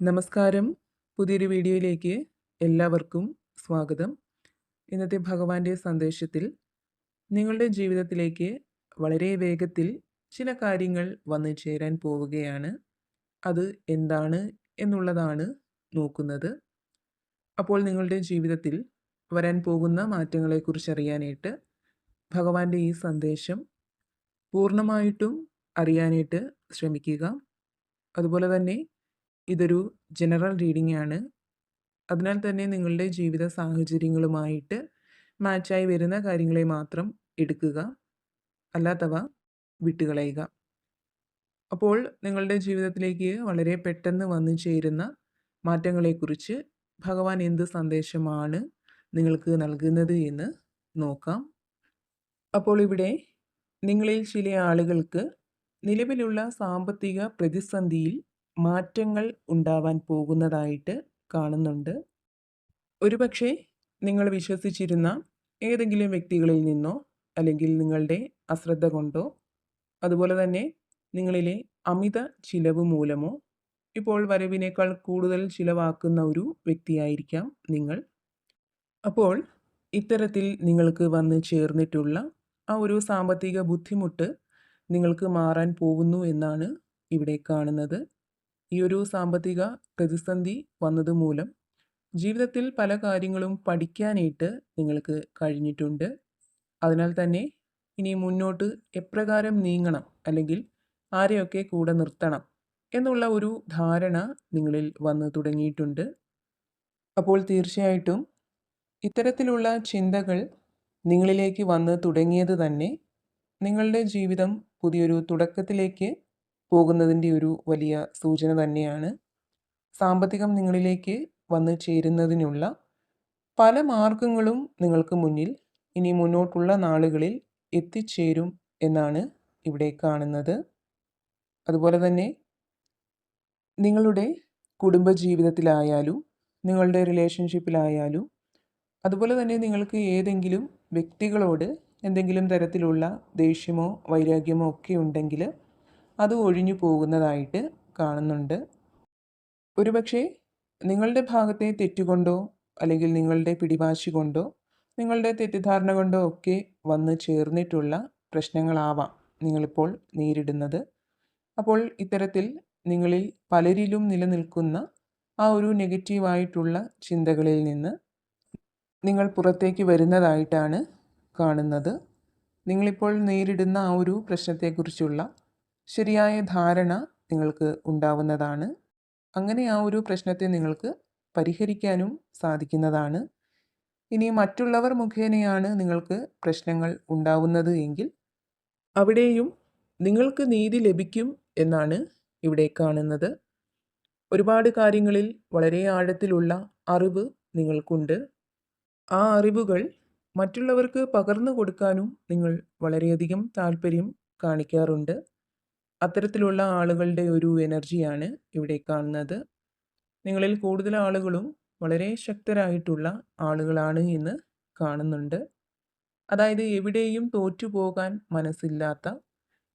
നമസ്കാരം. പുതിയൊരു വീഡിയോയിലേക്ക് എല്ലാവർക്കും സ്വാഗതം. ഇന്നത്തെ ഭഗവാന്റെ സന്ദേശത്തിൽ നിങ്ങളുടെ ജീവിതത്തിലേക്ക് വളരെ വേഗത്തിൽ ചില കാര്യങ്ങൾ വന്നു ചേരാൻ പോവുകയാണ്. അത് എന്താണ് എന്നുള്ളതാണ് നോക്കുന്നത്. അപ്പോൾ നിങ്ങളുടെ ജീവിതത്തിൽ വരാൻ പോകുന്ന മാറ്റങ്ങളെക്കുറിച്ച് അറിയാനായിട്ട് ഭഗവാന്റെ ഈ സന്ദേശം പൂർണമായിട്ടും അറിയാനായിട്ട് ശ്രമിക്കുക. അതുപോലെ തന്നെ ഇതൊരു ജനറൽ റീഡിംഗ് ആണ്. അതിനാൽ തന്നെ നിങ്ങളുടെ ജീവിത സാഹചര്യങ്ങളുമായിട്ട് മാച്ചായി വരുന്ന കാര്യങ്ങളെ മാത്രം എടുക്കുക. അല്ലാത്തവ വിട്ടുകളയുക. അപ്പോൾ നിങ്ങളുടെ ജീവിതത്തിലേക്ക് വളരെ പെട്ടെന്ന് വന്നു ചേരുന്ന മാറ്റങ്ങളെക്കുറിച്ച് ഭഗവാൻ എന്ത് സന്ദേശമാണ് നിങ്ങൾക്ക് നൽകുന്നത് എന്ന് നോക്കാം. അപ്പോൾ ഇവിടെ നിങ്ങളിൽ ചില ആളുകൾക്ക് നിലവിലുള്ള സാമ്പത്തിക പ്രതിസന്ധിയിൽ മാറ്റങ്ങൾ ഉണ്ടാവാൻ പോകുന്നതായിട്ട് കാണുന്നുണ്ട്. ഒരുപക്ഷെ നിങ്ങൾ വിശ്വസിച്ചിരുന്ന ഏതെങ്കിലും വ്യക്തികളിൽ നിന്നോ അല്ലെങ്കിൽ നിങ്ങളുടെ അശ്രദ്ധ കൊണ്ടോ അതുപോലെ തന്നെ നിങ്ങളിലെ അമിത ചിലവ് മൂലമോ ഇപ്പോൾ വരവിനേക്കാൾ കൂടുതൽ ചിലവാക്കുന്ന ഒരു വ്യക്തിയായിരിക്കാം നിങ്ങൾ. അപ്പോൾ ഇത്തരത്തിൽ നിങ്ങൾക്ക് വന്ന് ചേർന്നിട്ടുള്ള ആ ഒരു സാമ്പത്തിക ബുദ്ധിമുട്ട് നിങ്ങൾക്ക് മാറാൻ പോകുന്നു എന്നാണ് ഇവിടെ കാണുന്നത്. ഈ ഒരു സാമ്പത്തിക പ്രതിസന്ധി വന്നത് മൂലം ജീവിതത്തിൽ പല കാര്യങ്ങളും പഠിക്കാനായിട്ട് നിങ്ങൾക്ക് കഴിഞ്ഞിട്ടുണ്ട്. അതിനാൽ തന്നെ ഇനി മുന്നോട്ട് എപ്രകാരം നീങ്ങണം അല്ലെങ്കിൽ ആരെയൊക്കെ കൂടെ നിർത്തണം എന്നുള്ള ഒരു ധാരണ നിങ്ങളിൽ വന്നു തുടങ്ങിയിട്ടുണ്ട്. അപ്പോൾ തീർച്ചയായിട്ടും ഇത്തരത്തിലുള്ള ചിന്തകൾ നിങ്ങളിലേക്ക് വന്ന് തുടങ്ങിയത് തന്നെ നിങ്ങളുടെ ജീവിതം പുതിയൊരു തുടക്കത്തിലേക്ക് പോകുന്നതിന്റെ ഒരു വലിയ സൂചന തന്നെയാണ്. സാമ്പത്തികം നിങ്ങളിലേക്ക് വന്നു ചേരുന്നതിനുള്ള പല മാർഗങ്ങളും നിങ്ങൾക്ക് മുന്നിൽ ഇനി മുന്നോട്ടുള്ള നാളുകളിൽ എത്തിച്ചേരും എന്നാണ് ഇവിടെ കാണുന്നത്. അതുപോലെ തന്നെ നിങ്ങളുടെ കുടുംബജീവിതത്തിലായാലും നിങ്ങളുടെ റിലേഷൻഷിപ്പിലായാലും അതുപോലെ തന്നെ നിങ്ങൾക്ക് ഏതെങ്കിലും വ്യക്തികളോട് എന്തെങ്കിലും തരത്തിലുള്ള ദേഷ്യമോ വൈരാഗ്യമോ ഒക്കെ ഉണ്ടെങ്കിൽ അത് ഒഴിഞ്ഞു പോകുന്നതായിട്ട് കാണുന്നുണ്ട്. ഒരുപക്ഷെ നിങ്ങളുടെ ഭാഗത്തെ തെറ്റുകൊണ്ടോ അല്ലെങ്കിൽ നിങ്ങളുടെ പിടിവാശി കൊണ്ടോ നിങ്ങളുടെ തെറ്റിദ്ധാരണ കൊണ്ടോ ഒക്കെ വന്ന് ചേർന്നിട്ടുള്ള പ്രശ്നങ്ങളാവാം നിങ്ങളിപ്പോൾ നേരിടുന്നത്. അപ്പോൾ ഇത്തരത്തിൽ നിങ്ങളിൽ പലരിലും നിലനിൽക്കുന്ന ആ ഒരു നെഗറ്റീവായിട്ടുള്ള ചിന്തകളിൽ നിന്ന് നിങ്ങൾ പുറത്തേക്ക് വരുന്നതായിട്ടാണ് കാണുന്നത്. നിങ്ങളിപ്പോൾ നേരിടുന്ന ആ ഒരു പ്രശ്നത്തെക്കുറിച്ചുള്ള ശരിയായ ധാരണ നിങ്ങൾക്ക് ഉണ്ടാവുന്നതാണ്. അങ്ങനെ ആ ഒരു പ്രശ്നത്തെ നിങ്ങൾക്ക് പരിഹരിക്കാനും സാധിക്കുന്നതാണ്. ഇനി മറ്റുള്ളവർ മുഖേനയാണ് നിങ്ങൾക്ക് പ്രശ്നങ്ങൾ ഉണ്ടാവുന്നത് എങ്കിൽ അവിടെയും നിങ്ങൾക്ക് നീതി ലഭിക്കും എന്നാണ് ഇവിടെ കാണുന്നത്. ഒരുപാട് കാര്യങ്ങളിൽ വളരെ ആഴത്തിലുള്ള അറിവ് നിങ്ങൾക്കുണ്ട്. ആ അറിവുകൾ മറ്റുള്ളവർക്ക് പകർന്നു കൊടുക്കാനും നിങ്ങൾ വളരെയധികം താല്പര്യം കാണിക്കാറുണ്ട്. അത്തരത്തിലുള്ള ആളുകളുടെ ഒരു എനർജിയാണ് ഇവിടെ കാണുന്നത്. നിങ്ങളിൽ കൂടുതൽ ആളുകളും വളരെ ശക്തരായിട്ടുള്ള ആളുകളാണ് എന്ന് കാണുന്നുണ്ട്. അതായത് എവിടെയും തോറ്റുപോകാൻ മനസ്സില്ലാത്ത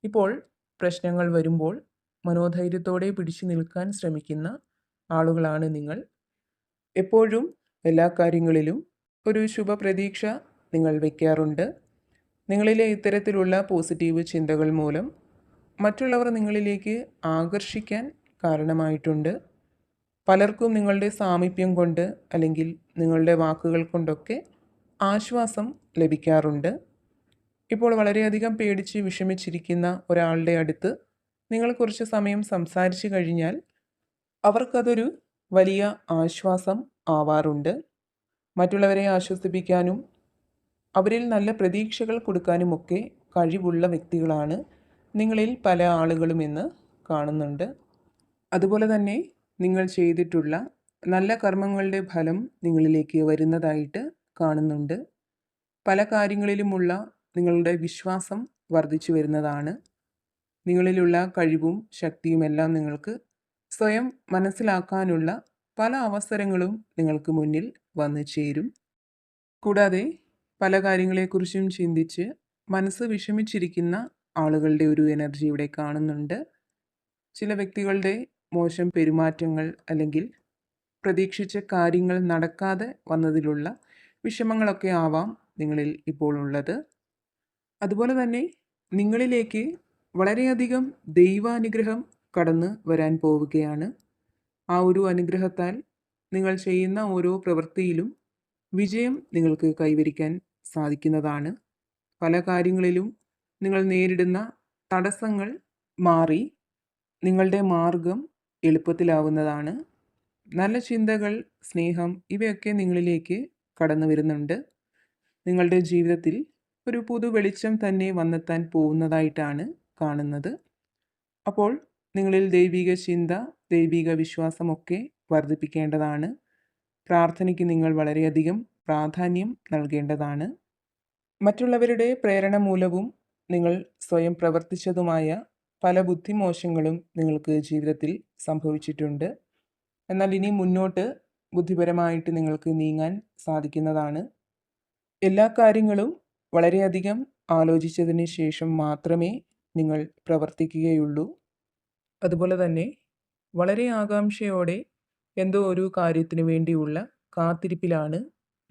ഇപ്പോൾ പ്രശ്നങ്ങൾ വരുമ്പോൾ മനോധൈര്യത്തോടെ പിടിച്ചു നിൽക്കാൻ ശ്രമിക്കുന്ന ആളുകളാണ് നിങ്ങൾ. എപ്പോഴും എല്ലാ കാര്യങ്ങളിലും ഒരു ശുഭപ്രതീക്ഷ നിങ്ങൾ വയ്ക്കാറുണ്ട് നിങ്ങളിലെ ഇത്തരത്തിലുള്ള പോസിറ്റീവ് ചിന്തകൾ മൂലം മറ്റുള്ളവർ നിങ്ങളിലേക്ക് ആകർഷിക്കാൻ കാരണമായിട്ടുണ്ട്. പലർക്കും നിങ്ങളുടെ സാമീപ്യം കൊണ്ട് അല്ലെങ്കിൽ നിങ്ങളുടെ വാക്കുകൾ കൊണ്ടൊക്കെ ആശ്വാസം ലഭിക്കാറുണ്ട്. ഇപ്പോൾ വളരെയധികം പേടിച്ച് വിഷമിച്ചിരിക്കുന്ന ഒരാളുടെ അടുത്ത് നിങ്ങൾ കുറച്ച് സമയം സംസാരിച്ചു കഴിഞ്ഞാൽ അവർക്കതൊരു വലിയ ആശ്വാസം ആവാറുണ്ട്. മറ്റുള്ളവരെ ആശ്വസിപ്പിക്കാനും അവരിൽ നല്ല പ്രതീക്ഷകൾ കൊടുക്കാനുമൊക്കെ കഴിവുള്ള വ്യക്തികളാണ് നിങ്ങളിൽ പല ആളുകളും ഇന്ന് കാണുന്നുണ്ട്. അതുപോലെ തന്നെ നിങ്ങൾ ചെയ്തിട്ടുള്ള നല്ല കർമ്മങ്ങളുടെ ഫലം നിങ്ങളിലേക്ക് വരുന്നതായിട്ട് കാണുന്നുണ്ട്. പല കാര്യങ്ങളിലുമുള്ള നിങ്ങളുടെ വിശ്വാസം വർദ്ധിച്ചു വരുന്നതാണ്. നിങ്ങളിലുള്ള കഴിവും ശക്തിയുമെല്ലാം നിങ്ങൾക്ക് സ്വയം മനസ്സിലാക്കാനുള്ള പല അവസരങ്ങളും നിങ്ങൾക്ക് മുന്നിൽ വന്നു ചേരും. കൂടാതെ പല കാര്യങ്ങളെക്കുറിച്ചും ചിന്തിച്ച് മനസ്സ് വിഷമിച്ചിരിക്കുന്ന ആളുകളുടെ ഒരു എനർജി ഇവിടെ കാണുന്നുണ്ട്. ചില വ്യക്തികളുടെ മോശം പെരുമാറ്റങ്ങൾ അല്ലെങ്കിൽ പ്രതീക്ഷിച്ച കാര്യങ്ങൾ നടക്കാതെ വന്നതിലുള്ള വിഷമങ്ങളൊക്കെ ആവാം നിങ്ങളിൽ ഇപ്പോൾ ഉള്ളത്. അതുപോലെ തന്നെ നിങ്ങളിലേക്ക് വളരെയധികം ദൈവാനുഗ്രഹം കടന്ന് വരാൻ പോവുകയാണ്. ആ ഒരു അനുഗ്രഹത്താൽ നിങ്ങൾ ചെയ്യുന്ന ഓരോ പ്രവൃത്തിയിലും വിജയം നിങ്ങൾക്ക് കൈവരിക്കാൻ സാധിക്കുന്നതാണ്. പല കാര്യങ്ങളിലും നിങ്ങൾ നേരിടുന്ന തടസ്സങ്ങൾ മാറി നിങ്ങളുടെ മാർഗം എളുപ്പത്തിലാവുന്നതാണ്. നല്ല ചിന്തകൾ സ്നേഹം ഇവയൊക്കെ നിങ്ങളിലേക്ക് കടന്നു വരുന്നുണ്ട്. നിങ്ങളുടെ ജീവിതത്തിൽ ഒരു പുതു വെളിച്ചം തന്നെ വന്നെത്താൻ പോകുന്നതായിട്ടാണ് കാണുന്നത്. അപ്പോൾ നിങ്ങളിൽ ദൈവിക ചിന്ത ദൈവിക വിശ്വാസമൊക്കെ വർദ്ധിപ്പിക്കേണ്ടതാണ്. പ്രാർത്ഥനയ്ക്ക് നിങ്ങൾ വളരെയധികം പ്രാധാന്യം നൽകേണ്ടതാണ്. മറ്റുള്ളവരുടെ പ്രേരണ മൂലവും നിങ്ങൾ സ്വയം പ്രവർത്തിച്ചതുമായ പല ബുദ്ധിമോശങ്ങളും നിങ്ങൾക്ക് ജീവിതത്തിൽ സംഭവിച്ചിട്ടുണ്ട്. എന്നാൽ ഇനി മുന്നോട്ട് ബുദ്ധിപരമായിട്ട് നിങ്ങൾക്ക് നീങ്ങാൻ സാധിക്കുന്നതാണ്. എല്ലാ കാര്യങ്ങളും വളരെയധികം ആലോചിച്ചതിന് ശേഷം മാത്രമേ നിങ്ങൾ പ്രവർത്തിക്കുകയുള്ളൂ. അതുപോലെ തന്നെ വളരെ ആകാംക്ഷയോടെ എന്തോ ഒരു കാര്യത്തിന് വേണ്ടിയുള്ള കാത്തിരിപ്പിലാണ്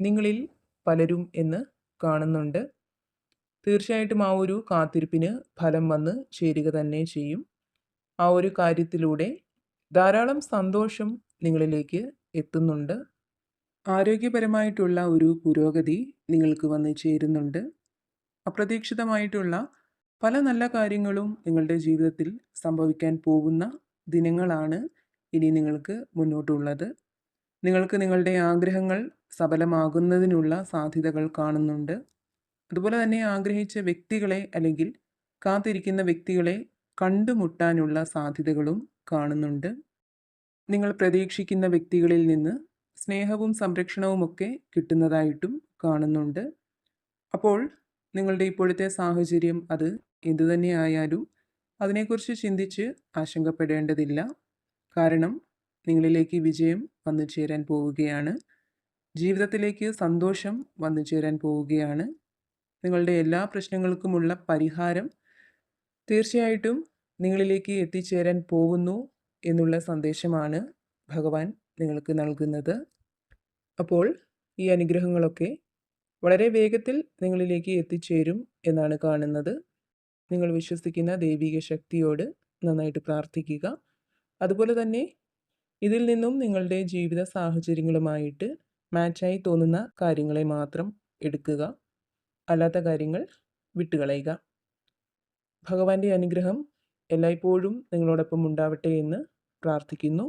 നിങ്ങളിൽ പലരും എന്ന് കാണുന്നുണ്ട്. തീർച്ചയായിട്ടും ആ ഒരു കാത്തിരിപ്പിന് ഫലം വന്ന് ചേരുക തന്നെ ചെയ്യും. ആ ഒരു കാര്യത്തിലൂടെ ധാരാളം സന്തോഷം നിങ്ങളിലേക്ക് എത്തുന്നുണ്ട്. ആരോഗ്യപരമായിട്ടുള്ള ഒരു പുരോഗതി നിങ്ങൾക്ക് വന്ന് ചേരുന്നുണ്ട്. അപ്രതീക്ഷിതമായിട്ടുള്ള പല നല്ല കാര്യങ്ങളും നിങ്ങളുടെ ജീവിതത്തിൽ സംഭവിക്കാൻ പോകുന്ന ദിനങ്ങളാണ് ഇനി നിങ്ങൾക്ക് മുന്നോട്ടുള്ളത്. നിങ്ങൾക്ക് നിങ്ങളുടെ ആഗ്രഹങ്ങൾ സഫലമാകുന്നതിനുള്ള സാധ്യതകൾ കാണുന്നുണ്ട്. അതുപോലെ തന്നെ ആഗ്രഹിച്ച വ്യക്തികളെ അല്ലെങ്കിൽ കാത്തിരിക്കുന്ന വ്യക്തികളെ കണ്ടുമുട്ടാനുള്ള സാധ്യതകളും കാണുന്നുണ്ട്. നിങ്ങൾ പ്രതീക്ഷിക്കുന്ന വ്യക്തികളിൽ നിന്ന് സ്നേഹവും സംരക്ഷണവും ഒക്കെ കിട്ടുന്നതായിട്ടും കാണുന്നുണ്ട്. അപ്പോൾ നിങ്ങളുടെ ഇപ്പോഴത്തെ സാഹചര്യം അത് എന്തുതന്നെയായാലും അതിനെക്കുറിച്ച് ചിന്തിച്ച് ആശങ്കപ്പെടേണ്ടതില്ല. കാരണം നിങ്ങളിലേക്ക് വിജയം വന്നു ചേരാൻ പോവുകയാണ്. ജീവിതത്തിലേക്ക് സന്തോഷം വന്നു ചേരാൻ പോവുകയാണ്. നിങ്ങളുടെ എല്ലാ പ്രശ്നങ്ങൾക്കുമുള്ള പരിഹാരം തീർച്ചയായിട്ടും നിങ്ങളിലേക്ക് എത്തിച്ചേരാൻ പോകുന്നു എന്നുള്ള സന്ദേശമാണ് ഭഗവാൻ നിങ്ങൾക്ക് നൽകുന്നത്. അപ്പോൾ ഈ അനുഗ്രഹങ്ങളൊക്കെ വളരെ വേഗത്തിൽ നിങ്ങളിലേക്ക് എത്തിച്ചേരും എന്നാണ് കാണുന്നത്. നിങ്ങൾ വിശ്വസിക്കുന്ന ദൈവിക ശക്തിയോട് നന്നായിട്ട് പ്രാർത്ഥിക്കുക. അതുപോലെ തന്നെ ഇതിൽ നിന്നും നിങ്ങളുടെ ജീവിത സാഹചര്യങ്ങളുമായിട്ട് മാച്ചായി തോന്നുന്ന കാര്യങ്ങളെ മാത്രം എടുക്കുക. അല്ലാത്ത കാര്യങ്ങൾ വിട്ടുകളയുക. ഭഗവാന്റെ അനുഗ്രഹം എല്ലായ്പ്പോഴും നിങ്ങളോടൊപ്പം ഉണ്ടാവട്ടെ എന്ന് പ്രാർത്ഥിക്കുന്നു.